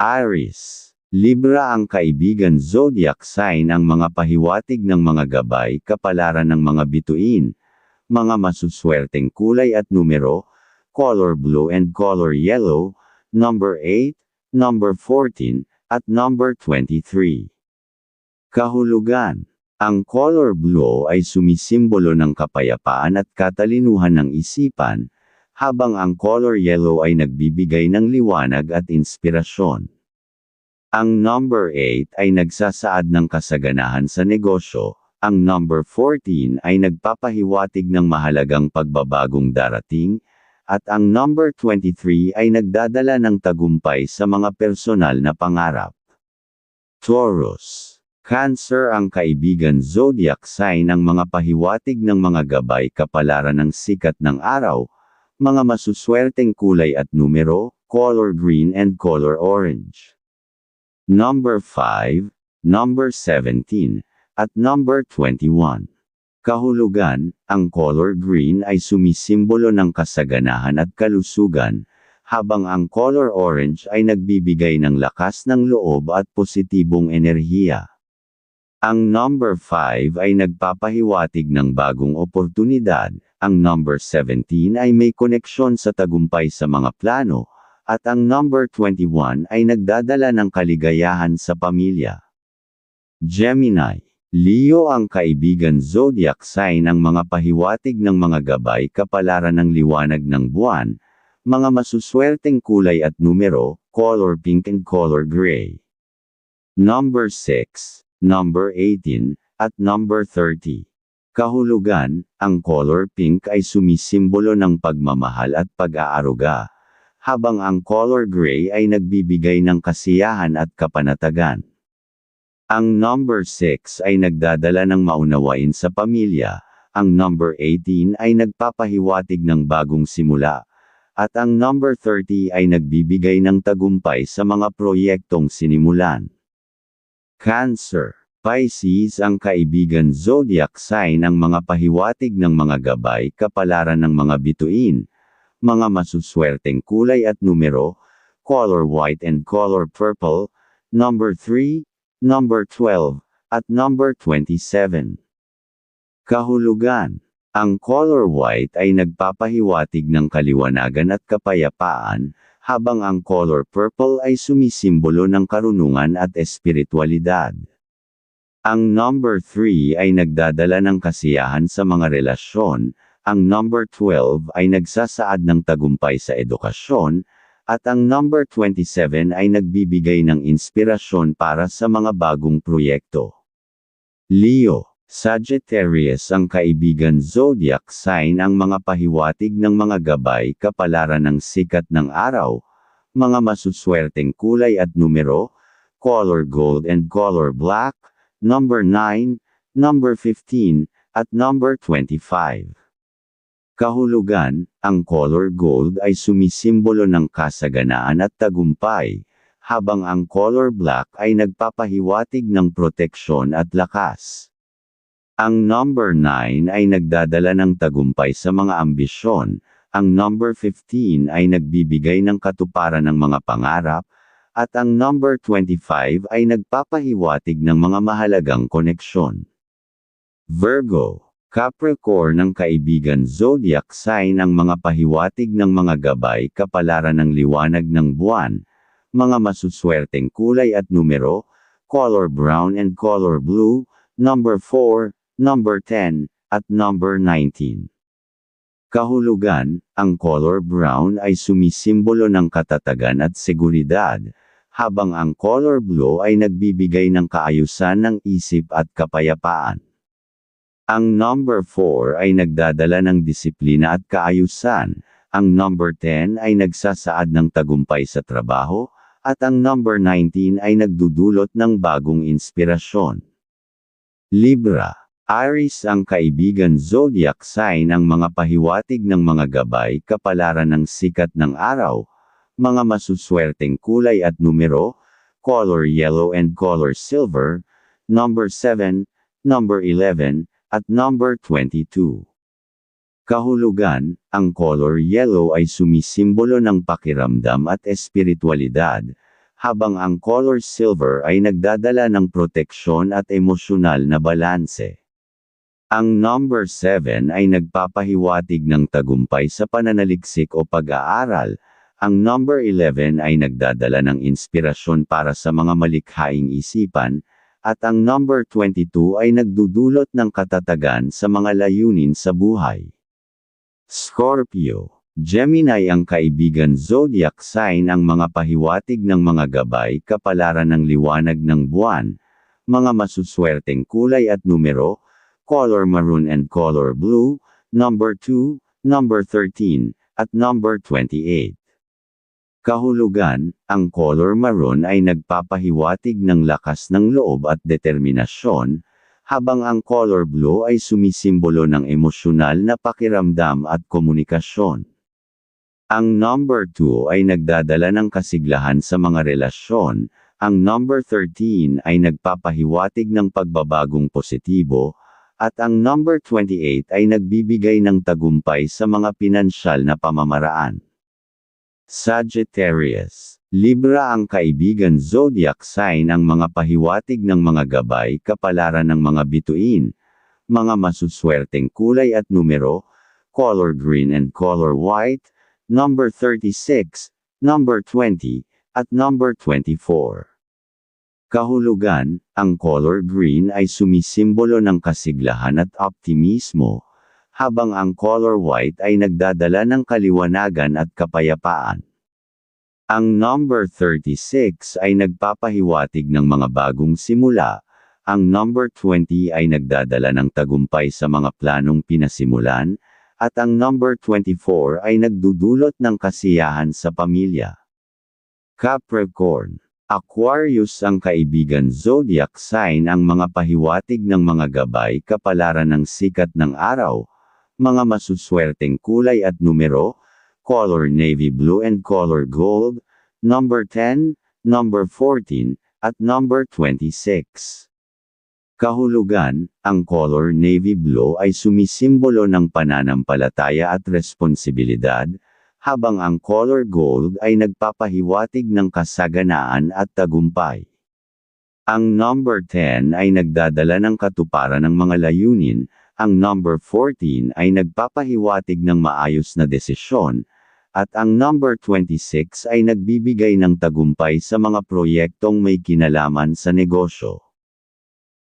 Aries. Libra ang kaibigan zodiac sign ang mga pahiwatig ng mga gabay kapalaran ng mga bituin, mga masuswerteng kulay at numero, color blue and color yellow, number 8, number 14, at number 23. Kahulugan. Ang color blue ay sumisimbolo ng kapayapaan at katalinuhan ng isipan, habang ang color yellow ay nagbibigay ng liwanag at inspirasyon. Ang number 8 ay nagsasaad ng kasaganahan sa negosyo, ang number 14 ay nagpapahiwatig ng mahalagang pagbabagong darating, at ang number 23 ay nagdadala ng tagumpay sa mga personal na pangarap. Taurus. Cancer ang kaibigan zodiac sign ng mga pahiwatig ng mga gabay kapalaran ng sikat ng araw, mga masuswerteng kulay at numero, color green and color orange. Number 5, number 17, at number 21. Kahulugan, ang color green ay sumisimbolo ng kasaganahan at kalusugan, habang ang color orange ay nagbibigay ng lakas ng loob at positibong enerhiya. Ang number 5 ay nagpapahiwatig ng bagong oportunidad, ang number 17 ay may koneksyon sa tagumpay sa mga plano, at ang number 21 ay nagdadala ng kaligayahan sa pamilya. Gemini. Leo ang kaibigan zodiac sign ang mga pahiwatig ng mga gabay kapalaran ng liwanag ng buwan, mga masuswerteng kulay at numero, color pink and color gray. Number 6, number 18, at number 30. Kahulugan, ang color pink ay sumisimbolo ng pagmamahal at pag-aaruga, habang ang color gray ay nagbibigay ng kasiyahan at kapanatagan. Ang number 6 ay nagdadala ng maunawain sa pamilya, ang number 18 ay nagpapahiwatig ng bagong simula, at ang number 30 ay nagbibigay ng tagumpay sa mga proyektong sinimulan. Cancer. Pisces ang kaibigan zodiac sign ng mga pahiwatig ng mga gabay kapalaran ng mga bituin, mga masuswerteng kulay at numero, color white and color purple, number 3, number 12, at number 27. Kahulugan. Ang color white ay nagpapahiwatig ng kaliwanagan at kapayapaan, habang ang color purple ay sumisimbolo ng karunungan at espiritualidad. Ang number 3 ay nagdadala ng kasiyahan sa mga relasyon, ang number 12 ay nagsasaad ng tagumpay sa edukasyon, at ang number 27 ay nagbibigay ng inspirasyon para sa mga bagong proyekto. Leo Sagittarius ang kaibigan zodiac sign ang mga pahiwatig ng mga gabay kapalaran ng sikat ng araw, mga masuswerteng kulay at numero, color gold and color black, number 9, number 15, at number 25. Kahulugan, ang color gold ay sumisimbolo ng kasaganaan at tagumpay, habang ang color black ay nagpapahiwatig ng proteksyon at lakas. Ang number 9 ay nagdadala ng tagumpay sa mga ambisyon, ang number 15 ay nagbibigay ng katuparan ng mga pangarap, at ang number 25 ay nagpapahiwatig ng mga mahalagang koneksyon. Virgo, Capricorn ng kaibigan zodiac sign ang mga pahiwatig ng mga gabay kapalaran ng liwanag ng buwan, mga masuswerteng kulay at numero, color brown and color blue, number 4, number 10, at number 19. Kahulugan, ang color brown ay sumisimbolo ng katatagan at seguridad, habang ang color blue ay nagbibigay ng kaayusan ng isip at kapayapaan. Ang number 4 ay nagdadala ng disiplina at kaayusan, ang number 10 ay nagsasaad ng tagumpay sa trabaho, at ang number 19 ay nagdudulot ng bagong inspirasyon. Libra Aries ang kaibigan zodiac sign ang mga pahiwatig ng mga gabay kapalaran ng sikat ng araw, mga masuswerteng kulay at numero, color yellow and color silver, number 7, number 11, at number 22. Kahulugan, ang color yellow ay sumisimbolo ng pakiramdam at espiritualidad, habang ang color silver ay nagdadala ng proteksyon at emosyonal na balanse. Ang number 7 ay nagpapahiwatig ng tagumpay sa pananaliksik o pag-aaral, ang number 11 ay nagdadala ng inspirasyon para sa mga malikhaing isipan, at ang number 22 ay nagdudulot ng katatagan sa mga layunin sa buhay. Scorpio Gemini ang kaibigan zodiac sign ang mga pahiwatig ng mga gabay kapalaran ng liwanag ng buwan, mga masuswerteng kulay at numero, color maroon and color blue, number 2, number 13, at number 28. Kahulugan, ang color maroon ay nagpapahiwatig ng lakas ng loob at determinasyon, habang ang color blue ay sumisimbolo ng emosyonal na pakiramdam at komunikasyon. Ang number 2 ay nagdadala ng kasiglahan sa mga relasyon, ang number 13 ay nagpapahiwatig ng pagbabagong positibo, at ang number 28 ay nagbibigay ng tagumpay sa mga pinansyal na pamamaraan. Sagittarius. Libra ang kaibigan zodiac sign ang mga pahiwatig ng mga gabay kapalaran ng mga bituin, mga masuswerteng kulay at numero, color green and color white, number 36, number 20, at number 24. Kahulugan, ang color green ay sumisimbolo ng kasiglahan at optimismo, habang ang color white ay nagdadala ng kaliwanagan at kapayapaan. Ang number 36 ay nagpapahiwatig ng mga bagong simula, ang number 20 ay nagdadala ng tagumpay sa mga planong pinasimulan, at ang number 24 ay nagdudulot ng kasiyahan sa pamilya. Capricorn Aquarius ang kaibigan zodiac sign ang mga pahiwatig ng mga gabay kapalaran ng sikat ng araw, mga masuswerteng kulay at numero, color navy blue and color gold, number 10, number 14, at number 26. Kahulugan, ang color navy blue ay sumisimbolo ng pananampalataya at responsibilidad, habang ang color gold ay nagpapahiwatig ng kasaganaan at tagumpay. Ang number 10 ay nagdadala ng katuparan ng mga layunin, ang number 14 ay nagpapahiwatig ng maayos na desisyon, at ang number 26 ay nagbibigay ng tagumpay sa mga proyektong may kinalaman sa negosyo.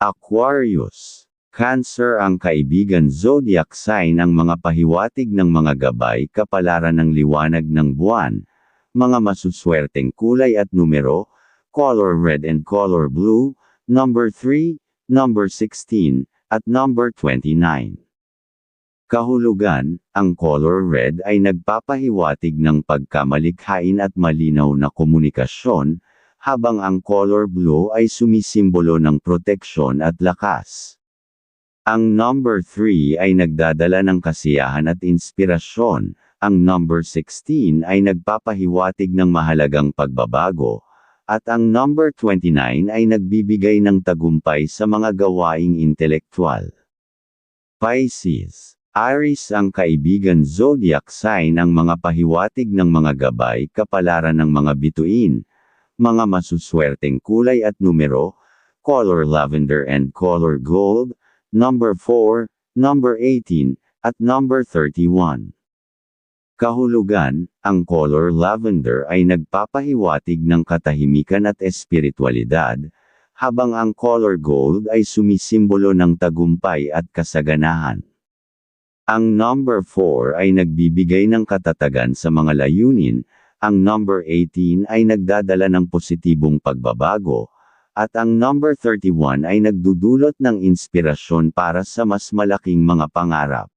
Aquarius Cancer ang kaibigan zodiac sign ang mga pahiwatig ng mga gabay kapalaran ng liwanag ng buwan, mga masuswerteng kulay at numero, color red and color blue, number 3, number 16, at number 29. Kahulugan, ang color red ay nagpapahiwatig ng pagkamalikhain at malinaw na komunikasyon, habang ang color blue ay sumisimbolo ng proteksyon at lakas. Ang number 3 ay nagdadala ng kasiyahan at inspirasyon, ang number 16 ay nagpapahiwatig ng mahalagang pagbabago, at ang number 29 ay nagbibigay ng tagumpay sa mga gawaing intelektual. Pisces Aries ang kaibigan zodiac sign ang mga pahiwatig ng mga gabay kapalaran ng mga bituin, mga masuswerteng kulay at numero, color lavender and color gold, number 4, number 18, at number 31. Kahulugan, ang color lavender ay nagpapahiwatig ng katahimikan at espiritualidad, habang ang color gold ay sumisimbolo ng tagumpay at kasaganahan. Ang number 4 ay nagbibigay ng katatagan sa mga layunin, ang number 18 ay nagdadala ng positibong pagbabago, at ang number 31 ay nagdudulot ng inspirasyon para sa mas malaking mga pangarap.